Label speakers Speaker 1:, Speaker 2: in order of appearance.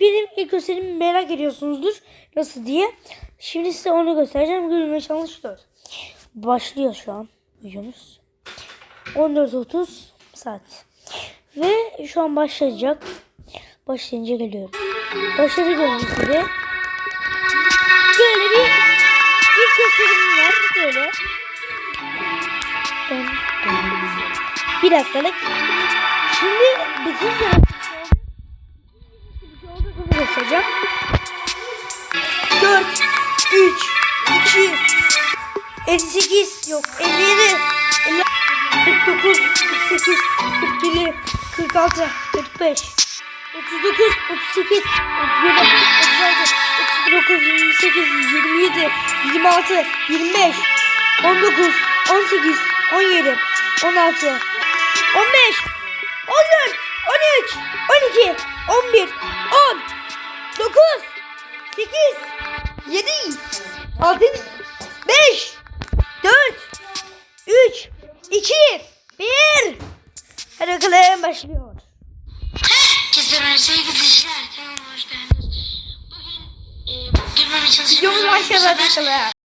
Speaker 1: benim ilk gösterimi merak ediyorsunuzdur. Nasıl diye. Şimdi size onu göstereceğim. Gülme çalışıyoruz. Başlıyor şu an videomuz. 14.30 saat. Ve şu an başlayacak. Başlayınca geliyorum. Başladı gördüğünüz gibi. Böyle bir ilk gösterimim var. Böyle. Bir dakikalık. Şimdi bütün 3, 2, 58, yok 57, 50, 49, 48, 47, 46, 45, 39, 38, 37, 36, 39, 28, 27, 26, 25, 19, 18, 17, 16, 15, 14, 13, 12, 11, 10, 9, 8, 7, 6, 5, 4, 3, 2, 1. Hadi bakalım başlıyor.
Speaker 2: Herkese merhaba sevgili izleyiciler. Kanalıma hoş geldiniz. Bugün e, gülmeme çalışacağım.
Speaker 1: Videomuz başladı bakalım.